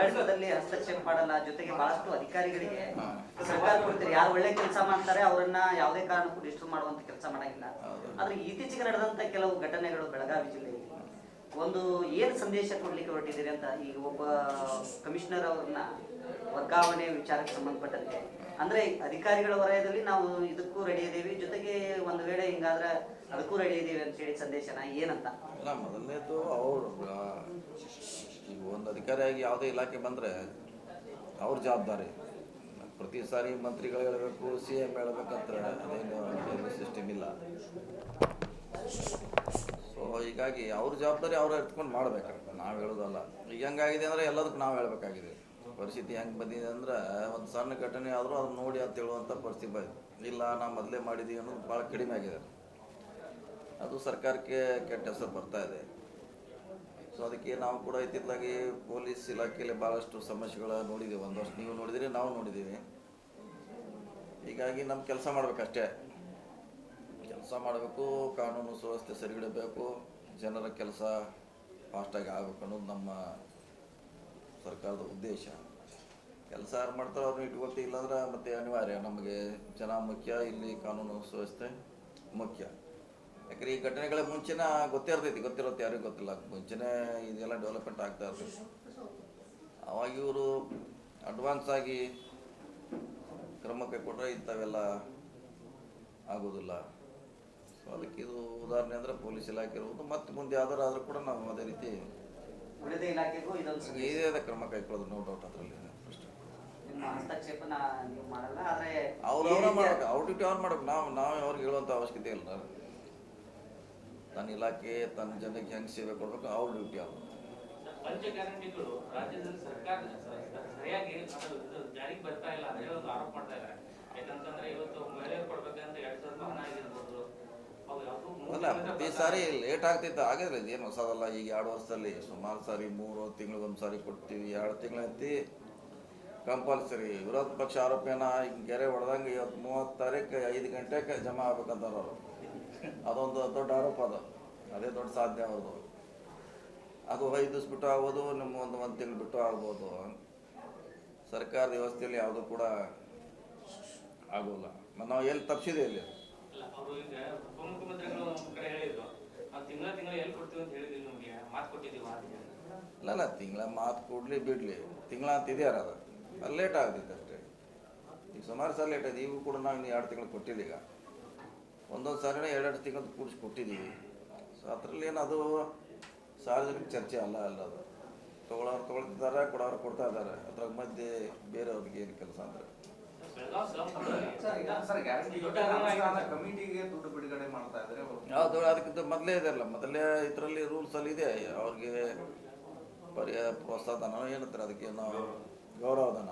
ಆಡಳಿತದಲ್ಲಿ ಹಸ್ತಕ್ಷೇಪ ಮಾಡಲ್ಲ ಜೊತೆಗೆ ಬಹಳಷ್ಟು ಅಧಿಕಾರಿಗಳಿಗೆ. ಸರ್ಕಾರ ಕೊಡ್ತಾರೆ ಯಾರು ಒಳ್ಳೆ ಕೆಲಸ ಮಾಡ್ತಾರೆ ಅವರನ್ನ ಯಾವುದೇ ಕಾರಣಕ್ಕೂ ಡಿಸ್ಟರ್ಬ್ ಮಾಡುವಂತ ಕೆಲಸ ಮಾಡಂಗಿಲ್ಲ. ಆದ್ರೆ ಇತ್ತೀಚೆಗೆ ನಡೆದಂತ ಕೆಲವು ಘಟನೆಗಳು ಬೆಳಗಾವಿ ಜಿಲ್ಲೆಯಲ್ಲಿ ಒಂದು ಏನು ಸಂದೇಶ ಕೊಡಲಿಕ್ಕೆ ಹೊರಟಿದ್ದೀರಿ ಅಂತ ಈಗ ಒಬ್ಬ ಕಮಿಷನರ್ ಅವ್ರನ್ನ ವರ್ಗಾವಣೆ ವಿಚಾರಕ್ಕೆ ಸಂಬಂಧಪಟ್ಟಂತೆ. ಅಂದ್ರೆ ಅಧಿಕಾರಿಗಳ ವಲಯದಲ್ಲಿ ನಾವು ಇದಕ್ಕೂ ರೆಡಿ ಇದ್ದೀವಿ. ಜೊತೆಗೆ ಒಂದು ವೇಳೆ ಹಿಂಗಾದ್ರೆ ಅದಕ್ಕೂ ರೆಡಿ ಇದ್ದೀವಿ ಅಂತ ಹೇಳಿ ಸಂದೇಶನ ಏನಂತ? ಅಲ್ಲ, ಮೊದಲನೇದು ಅವರು ಈಗ ಒಂದು ಅಧಿಕಾರಿಯಾಗಿ ಯಾವುದೇ ಇಲಾಖೆ ಬಂದರೆ ಅವ್ರ ಜವಾಬ್ದಾರಿ. ಪ್ರತಿ ಸಾರಿ ಮಂತ್ರಿಗಳು ಹೇಳಬೇಕು, ಸಿ ಎಂ ಹೇಳ್ಬೇಕಂತ ಅದೇನು ಸಿಸ್ಟಮ್ ಇಲ್ಲ. ಸೊ ಹೀಗಾಗಿ ಅವ್ರ ಜವಾಬ್ದಾರಿ ಅವ್ರು ಎತ್ಕೊಂಡು ಮಾಡ್ಬೇಕಾಗ್ತದೆ ನಾವು ಹೇಳೋದಲ್ಲ. ಈಗ ಹೆಂಗಾಗಿದೆ ಅಂದ್ರೆ ಎಲ್ಲದಕ್ಕೂ ನಾವು ಹೇಳ್ಬೇಕಾಗಿದೆ. ಪರಿಸ್ಥಿತಿ ಹೆಂಗೆ ಬಂದಿದೆ ಅಂದ್ರೆ ಒಂದು ಸಣ್ಣ ಘಟನೆ ಆದರೂ ಅದನ್ನ ನೋಡಿ ಅಂತ ಹೇಳುವಂಥ ಪರಿಸ್ಥಿತಿ ಬಂದಿದೆ. ಇಲ್ಲ ನಾವು ಮೊದಲೇ ಮಾಡಿದ್ದೀವಿ ಅನ್ನೋದು ಭಾಳ ಕಡಿಮೆ ಆಗಿದೆ. ಅದು ಸರ್ಕಾರಕ್ಕೆ ಕೆಟ್ಟ ಹೆಸರು ಬರ್ತಾ ಇದೆ. ಸೊ ಅದಕ್ಕೆ ನಾವು ಕೂಡ ಇತ್ತಿತ್ತಲಾಗಿ ಪೊಲೀಸ್ ಇಲಾಖೆಯಲ್ಲಿ ಭಾಳಷ್ಟು ಸಮಸ್ಯೆಗಳ ನೋಡಿದ್ದೀವಿ ಒಂದು ವರ್ಷ ನೀವು ನೋಡಿದಿರಿ, ನಾವು ನೋಡಿದ್ದೀವಿ ಹೀಗಾಗಿ ನಮ್ಮ ಕೆಲಸ ಮಾಡಬೇಕಷ್ಟೇ. ಕೆಲಸ ಮಾಡಬೇಕು, ಕಾನೂನು ಸುವ್ಯವಸ್ಥೆ ಸರಿಗಿಡಬೇಕು, ಜನರ ಕೆಲಸ ಫಾಸ್ಟಾಗಿ ಆಗಬೇಕು ಅನ್ನೋದು ನಮ್ಮ ಸರ್ಕಾರದ ಉದ್ದೇಶ. ಕೆಲಸ ಯಾರು ಮಾಡ್ತಾರೋ ಅವ್ರನ್ನ ಇಟ್ಕೊಳ್ತೀವಿ, ಇಲ್ಲಾಂದ್ರೆ ಮತ್ತೆ ಅನಿವಾರ್ಯ. ನಮಗೆ ಜನ ಮುಖ್ಯ, ಇಲ್ಲಿ ಕಾನೂನು ಸುವ್ಯವಸ್ಥೆ ಮುಖ್ಯ. ಯಾಕಂದ್ರೆ ಈ ಘಟನೆಗಳ ಮುಂಚೆನ ಗೊತ್ತೇ ಇರ್ತೈತಿ ಗೊತ್ತಿರುತ್ತೆ ಯಾರಿಗೂ ಗೊತ್ತಿಲ್ಲ. ಮುಂಚೆನೇ ಇದೆಲ್ಲ ಡೆವಲಪ್ಮೆಂಟ್ ಆಗ್ತಾ ಇರ್ತೈತಿ ಅವಾಗ ಇವರು ಅಡ್ವಾನ್ಸ್ ಆಗಿ ಕ್ರಮ ಕೈಗೊಂಡ್ರೆ ಇಂಥವೆಲ್ಲ ಆಗೋದಿಲ್ಲ. ಸೊ ಅದಕ್ಕೆ ಇದು ಉದಾಹರಣೆ ಅಂದರೆ ಪೊಲೀಸ್ ಇಲಾಖೆ ಇರ್ಬೋದು ಮತ್ತೆ ಮುಂದೆ ಯಾವ್ದಾರು ಆದ್ರೂ ಕೂಡ ನಾವು ಅದೇ ರೀತಿ ಉಳಿದ ಇಲಾಖೆಗೂ ಇದೊಂದು. ಇದೇ ಕ್ರಮ ಕೈಗೊಳ್ಳೋದು ನೋ ಡೌಟ್ ಅದರಲ್ಲಿ ನಿಮ್ಮ ಹಸ್ತಕ್ಷೇಪನ ನೀವು ಮಾಡಲ್ಲ ಆದ್ರೆ ಅವ್ರು ಈ ಅವ್ರ ಮಾಡ್ಬೇಕು ಅವ್ರ ಡ್ಯೂಟಿ ಅವ್ರು ಮಾಡ್ಬೇಕು. ನಾವು ನಾವು ಅವ್ರಿಗೆ ಹೇಳುವಂತ ಅವಶ್ಯಕತೆ ಇಲ್ಲ. ತನ್ನ ಇಲಾಖೆ ತನ್ನ ಜನಕ್ಕೆ ಹೆಂಗ್ ಸೇವೆ ಕೊಡ್ಬೇಕು ಅವ್ರ ಡ್ಯೂಟಿ ಅವ್ರು. ಪಂಚ ಗ್ಯಾರಂಟಿಗಳು ರಾಜ್ಯದಲ್ಲಿ ಸರ್ಕಾರ ಸರಿಯಾಗಿ ಜಾರಿಗೆ ಬರ್ತಾ ಇಲ್ಲ ಅಂತ ಹೇಳಿ ಒಂದು ಆರೋಪ ಮಾಡ್ತಾ ಇದ್ದಾರೆ. ಯಾಕಂತಂದ್ರೆ ಇವತ್ತು ಮಹಿಳೆಯರು ಕೊಡ್ಬೇಕಂತ ಎರಡ್ ಸಾವಿರದ ಹಣ ಆಗಿರ್ಬೋದು ಪ್ರತಿ ಸಾರಿ ಲೇಟ್ ಆಗ್ತಿತ್ತು. ಆಗಿದ್ರೆ ಏನು ಹೊಸದಲ್ಲ, ಈಗ ಎರಡು ವರ್ಷದಲ್ಲಿ ಸುಮಾರು ಸಾರಿ, ಮೂರು ತಿಂಗಳಿಗೆ ಒಂದು ಸಾರಿ ಕೊಡ್ತೀವಿ, ಎರಡು ತಿಂಗಳೈತಿ ಕಂಪಲ್ಸರಿ ವಿರೋಧ ಪಕ್ಷ ಆರೋಪಿಯನ್ನ ಈಗ ಗೆರೆ ಹೊಡೆದಂಗೆ ಇವತ್ತು ಮೂವತ್ತು ತಾರೀಕು ಐದು ಗಂಟೆಗೆ ಜಮಾ ಆಗ್ಬೇಕಂತಾರೆ ಅವರು. ಅದೊಂದು ದೊಡ್ಡ ಆರೋಪ ಅದು. ಅದೇ ದೊಡ್ಡ ಸಾಧ್ಯ ಅವ್ರದ್ದು ಅದು ಐದು ದಿವ್ಸ ಬಿಟ್ಟು ಆಗ್ಬೋದು, ನಿಮ್ಮ ಒಂದು ಒಂದು ತಿಂಗಳು ಬಿಟ್ಟು ಆಗ್ಬೋದು. ಸರ್ಕಾರದ ವ್ಯವಸ್ಥೆಯಲ್ಲಿ ಯಾವುದು ಕೂಡ ಆಗೋಲ್ಲ. ನಾವು ಎಲ್ಲಿ ತಪ್ಪಿಸಿದೆ ಇಲ್ಲಿ ತಿಂಗಳ ಮಾತು ಕೊಟ್ಟಿದ್ದೀವಿ ಇಲ್ಲ ಇಲ್ಲ, ತಿಂಗಳ ಮಾತು ಕೊಡ್ಲಿ ಬಿಡ್ಲಿ. ತಿಂಗಳ ಅಂತ ಇದೆಯಾರ ಅದು? ಅದು ಲೇಟ್ ಆಗ್ತೈತೆ ಅಷ್ಟೇ. ಈಗ ಸುಮಾರು ಸಲ ಲೇಟ್ ಆಯ್ತು. ಈಗ ಕೂಡ ನಾವು ಎರಡು ತಿಂಗಳು ಕೊಟ್ಟಿಲ್ಲ ಈಗ. ಒಂದೊಂದು ಸಾರಿನ ಎರಡೆರಡು ತಿಂಗಳು ಕೂಡಿಸಿ ಕೊಟ್ಟಿದ್ದೀವಿ. ಸೊ ಅದರಲ್ಲಿ ಏನು ಅದು ಸಾರ್ವಜನಿಕ ಚರ್ಚೆ ಅಲ್ಲ ಅಲ್ಲ ಅದು. ತೊಗೊಳೋರು ತೊಗೊಳ್ತಿದ್ದಾರೆ, ಕೊಡೋರು ಕೊಡ್ತಾ ಇದ್ದಾರೆ. ಅದ್ರ ಮಧ್ಯೆ ಬೇರೆಯವ್ರಿಗೆ ಏನು ಕೆಲಸ ಅಂದರೆ. ಕಮಿಟಿಗೆ ದುಡ್ಡು ಬಿಡುಗಡೆ ಮಾಡ್ತಾ ಇದ್ದಾರೆ ಯಾವ್ದು ಅದಕ್ಕಿಂತ ಮೊದಲೇ ಇದೆಯಲ್ಲ ಮೊದಲೇ ಇದರಲ್ಲಿ ರೂಲ್ಸಲ್ಲಿ ಇದೆ. ಅವ್ರಿಗೆ ಪರ್ಯಾಯ ಪ್ರೋತ್ಸಾಹನ ಏನಂತಾರೆ ಅದಕ್ಕೆ ನಾವು ಗೌರವಧನ.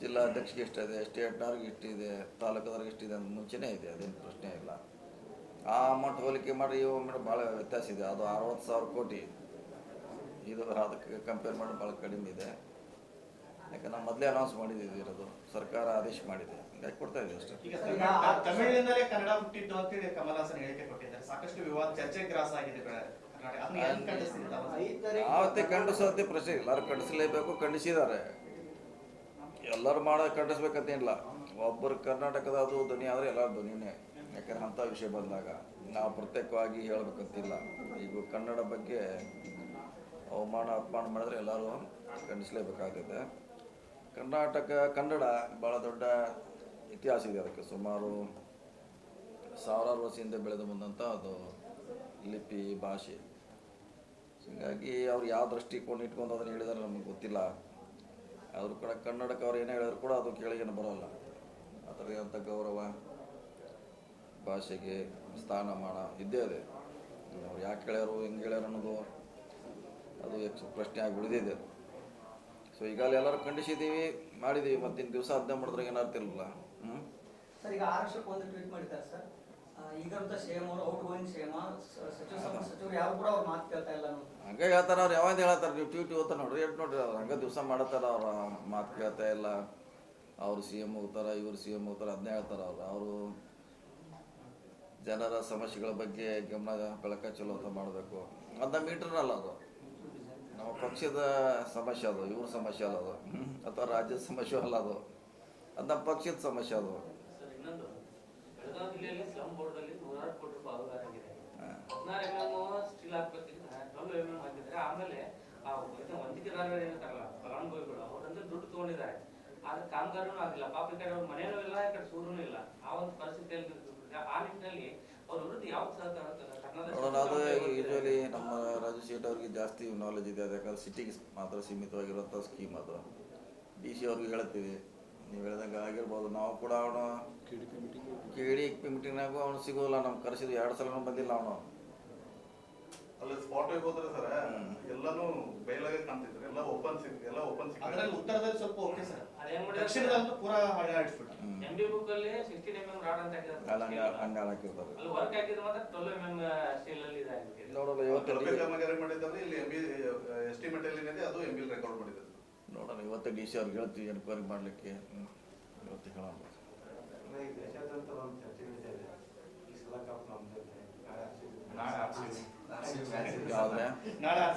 ಜಿಲ್ಲಾ ಅಧ್ಯಕ್ಷಗೆ ಎಷ್ಟಿದೆ ಸ್ಟೇಟ್ನವ್ರಿಗೆ ಇಷ್ಟಿದೆ ತಾಲೂಕದವ್ರಿಗೆ ಇಷ್ಟಿದೆ ಅಂತ ಮುಂಚೆನೇ ಇದೆ ಅದೇನು ಪ್ರಶ್ನೆ ಇಲ್ಲ. ಆ ಅಮೌಂಟ್ ಹೋಲಿಕೆ ಮಾಡಿ ಇವು ಅಮೌಂಟ್ ಭಾಳ ವ್ಯತ್ಯಾಸ ಇದೆ. ಅದು ಅರವತ್ತು ಸಾವಿರ ಕೋಟಿ. ಇದು ಅದಕ್ಕೆ ಕಂಪೇರ್ ಮಾಡಿ ಭಾಳ ಕಡಿಮೆ ಇದೆ. ಯಾಕೆ ನಾವು ಮೊದಲೇ ಅನೌನ್ಸ್ ಮಾಡಿದ್ದೀವಿ ಇರೋದು. ಸರ್ಕಾರ ಆದೇಶ ಮಾಡಿದೆ. ಹಿಂಗಾಗಿ ಕೊಡ್ತಾ ಇದ್ದೀವಿ ಅಷ್ಟೇ. ಈಗ ತಮಿಳಿನಿಂದಲೇ ಕನ್ನಡ ಹುಟ್ಟಿದ್ದು ಅಂತೇಳಿ ಕಮಲ್ ಹಾಸನ್ ಹೇಳಿಕೆ ಕೊಟ್ಟಿದ್ದಾರೆ. ಸಾಕಷ್ಟು ವಿವಾದ ಚರ್ಚೆ ಗ್ರಾಸ ಆಗಿದೆ ಆವತ್ತೇ ಕರ್ನಾಟಕ. ಅದನ್ನ ಹೆಂಗ್ ಖಂಡಿಸ್ತೀರಿ ತಾವು? ಯಾವತ್ತೇ ಖಂಡಿಸೋದೇ ಪ್ರಶ್ನೆ ಇಲ್ಲ. ಎಲ್ಲರೂ ಖಂಡಿಸಲೇಬೇಕು ಖಂಡಿಸಿದ್ದಾರೆ. ಎಲ್ಲರೂ ಮಾಡೋ ಖಂಡಿಸ್ಬೇಕಂತೇನಿಲ್ಲ. ಒಬ್ಬರು ಕರ್ನಾಟಕದ ಅದು ಧ್ವನಿ ಆದರೆ ಎಲ್ಲರ ಧ್ವನಿನೇ. ಯಾಕಂದ್ರೆ ಅಂಥ ವಿಷಯ ಬಂದಾಗ ನಾವು ಪ್ರತ್ಯೇಕವಾಗಿ ಹೇಳ್ಬೇಕಂತಿಲ್ಲ. ಈಗ ಕನ್ನಡ ಬಗ್ಗೆ ಅವಮಾನ ಅಪಮಾನ ಮಾಡಿದ್ರೆ ಎಲ್ಲರೂ ಖಂಡಿಸಲೇಬೇಕಾಗ್ತದೆ. ಕರ್ನಾಟಕ, ಕನ್ನಡ ಭಾಳ ದೊಡ್ಡ ಇತಿಹಾಸ ಇದೆ ಅದಕ್ಕೆ. ಸುಮಾರು ಸಾವಿರಾರು ವರ್ಷದಿಂದ ಬೆಳೆದು ಬಂದಂಥ ಅದು ಲಿಪಿ ಭಾಷೆ. ಹೀಗಾಗಿ ಅವ್ರು ಯಾವ ದೃಷ್ಟಿಕೋನ ಇಟ್ಕೊಂಡು ಅದನ್ನು ಹೇಳಿದಾರೆ ನಮಗೆ ಗೊತ್ತಿಲ್ಲ. ಆದರೂ ಕೂಡ ಕನ್ನಡಕ್ಕೆ ಅವ್ರು ಏನೇ ಹೇಳಿದ್ರು ಕೂಡ ಅದು ಕೇಳಿಗೇನು ಬರೋಲ್ಲ. ಅದರಂಥ ಗೌರವ ಭಾಷೆಗೆ ಸ್ಥಾನಮಾನ ಇದ್ದೇ ಇದೆ. ಅವ್ರು ಯಾಕೆ ಹೇಳ್ಯಾರು, ಹೆಂಗೆ ಹೇಳ್ಯಾರು ಅನ್ನೋದು ಅದು ಹೆಚ್ಚು ಪ್ರಶ್ನೆ ಆಗಿ ಉಳಿದಿದೆ. ಸೊ ಈಗಾಗಲೇ ಎಲ್ಲರೂ ಖಂಡಿಸಿದ್ದೀವಿ ಮಾಡಿದ್ದೀವಿ. ಮತ್ತಿನ ದಿವಸ ಅದನ್ನ ಮಾಡಿದ್ರೆ ಏನಾಗ್ತಿರಲಿಲ್ಲ ಹ್ಞೂ ಸರ್ ಈಗ ಆರ್ ವರ್ಷಕ್ಕೆ ಒಂದು ಟ್ವೀಟ್ ಮಾಡಿದ್ದಾರೆ ಸರ್. ಈಗಂತ ಸೇಮ್ ಅವರು ಔಟ್ ಗೋಯಿಂಗ್ ಸೇಮ್ ಸಚಿವ ಸಚಿವರು ಯಾರು ಕೂಡ ಅವ್ರ ಮಾತು ಕೇಳ್ತಾ ಇಲ್ಲ ನೋಡಿ. ಹಂಗೆ ಹೇಳ್ತಾರೆ ಅವ್ರು ಯಾವಾಗ ಹೇಳ್ತಾರೆ? ನೀವು ಟ್ವೀಟ್ ಓದ್ತಾರೆ ನೋಡ್ರಿ ಎಷ್ಟು ನೋಡ್ರಿ ಅವ್ರು. ಹಂಗೆ ದಿವಸ ಮಾಡ್ತಾರೆ ಅವ್ರ ಮಾತು ಕೇಳ್ತಾ ಇಲ್ಲ. ಅವ್ರು ಸಿ ಎಂ ಹೋಗ್ತಾರೆ ಇವರು ಸಿ ಎಂ ಹೋಗ್ತಾರೆ ಅದನ್ನೇ ಹೇಳ್ತಾರೆ ಅವ್ರು. ಅವರು ಜನರ ಸಮಸ್ಯೆಗಳ ಬಗ್ಗೆ ಗಮನ ಬೆಳಕ ಚಲೋ ಅಂತ ಮಾಡಬೇಕು. ಅದನ್ನ ಮೀಟ್ರನಲ್ಲ ಅದು. ನಮ್ಮ ಪಕ್ಷದ ಸಮಸ್ಯೆ ಅದು ಇವ್ರ ಸಮಸ್ಯೆ ಅಲ್ಲ ಅದು. ಅಥವಾ ರಾಜ್ಯದ ಸಮಸ್ಯೆ ಅಲ್ಲ ಅದು. ಅದು ನಮ್ಮ ಪಕ್ಷದ ಸಮಸ್ಯೆ ಅದು. ಆದ್ರೆ ಕಾಮಗಾರಿನೂ ಆಗಿಲ್ಲ. ಪಾಪ ಈ ಕಡೆ ಅವ್ರ ಮನೇನೂ ಇಲ್ಲ ಈ ಕಡೆ ಸೂರ್ಯನೂ ಇಲ್ಲ. ಆ ಒಂದು ಪರಿಸ್ಥಿತಿಯಲ್ಲಿ ಆ ನಿಟ್ಟಿನಲ್ಲಿ ಅವ್ರ ವಿರುದ್ಧ ಯಾವ ಸಹಕಾರ ಕರ್ನಾಟಕ ಸರ್ಕಾರ ನಮ್ಮ ಶೇಟ್ ಅವ್ರಿಗೆ ಜಾಸ್ತಿ ನಾಲೆಜ್ ಇದೆ ಅದು ಯಾಕಂದ್ರೆ ಸಿಟಿಗೆ ಮಾತ್ರ ಸೀಮಿತವಾಗಿರುವಂಥ ಸ್ಕೀಮ್ ಅದು ಡಿ ಸಿ ಅವ್ರಿಗೆ ಹೇಳ್ತೀವಿ ನೀವು ಹೇಳ್ದಂಗೆ ಆಗಿರ್ಬೋದು. ನಾವು ಕೂಡ ಅವನು ಕೆ ಡಿ ಮೀಟಿಂಗ್ನಾಗೂ ಅವ್ನು ಸಿಗೋಲ್ಲ ನಮ್ಗೆ ಕರೆಸಿದ್ವಿ ಎರಡು ಸಲನೂ ಬಂದಿಲ್ಲ ಅವನು. ಅಲ್ಲಿ ಸ್ಪಾಟ್ ಹೋದ್ರೆ ಸರ್. ಎಲ್ಲಾನು ಬಯಲಾಗೆ ಕಾಣ್ತಿದ್ರು. ಎಲ್ಲ ಓಪನ್ ಸಿಕ್ ಎಲ್ಲ ಓಪನ್ ಸಿಕ್ ಅದರಲ್ಲಿ ಉತ್ತರದಲ್ಲಿ ಸ್ವಲ್ಪ ಓಕೆ ಸರ್. ಅದೇನ್ ಮಾಡಿ ದಕ್ಷಿಣದಲ್ಲೂ ಪೂರಾ ಹಾಳೆ ಹ್ಮ್. ಎಂ ಡಿ ಬುಕ್ ಅಲ್ಲಿ ಸಿಕ್ಸ್ಟೀನ್ ಎಂ ಎಂ ರಾಡ್ ಅಂತ ಹಾಕಿದ್ರು ಹಂಗೆ ಹಾಕಿದ್ದಾರೆ ಹಂಗೆ ಹಾಕಿರ್ತಾರೆ. ಅಲ್ಲಿ ವರ್ಕ್ ಹಾಕಿದ್ರೆ ಮಾತ್ರ ಟ್ವೆಲ್ ಎಂ ಎಂ ಸ್ಟೀಲ್ ಅಲ್ಲಿ ಇದಾಗಿದೆ ನೋಡೋಣ ಇವತ್ತು ಕಾಮಗಾರಿ ಮಾಡಿದ್ರೆ ಇಲ್ಲಿ ಎಂ ಬಿ ಎಸ್ಟಿಮೇಟ್ ಅಲ್ಲಿ ಏನಿದೆ ಅದು ಎಂ ಬಿ ರೆಕಾರ್ಡ್ ಮಾಡಿದ್ರು ನೋಡೋಣ ಇವತ್ತು ಡಿ ಸಿ ಅವ್ರಿಗೆ ಹೇಳ್ತೀವಿ ಎನ್ಕ್ವೈರಿ ಮಾಡಲಿಕ್ಕೆ. ಇವತ್ತು ಹೇಳೋಣ. ದೇಶಾದ್ಯಂತ ಒಂದು ಚರ್ಚೆ ನಡೀತಾ ಇದೆ. ಈ ಸಲ cup not out to, not out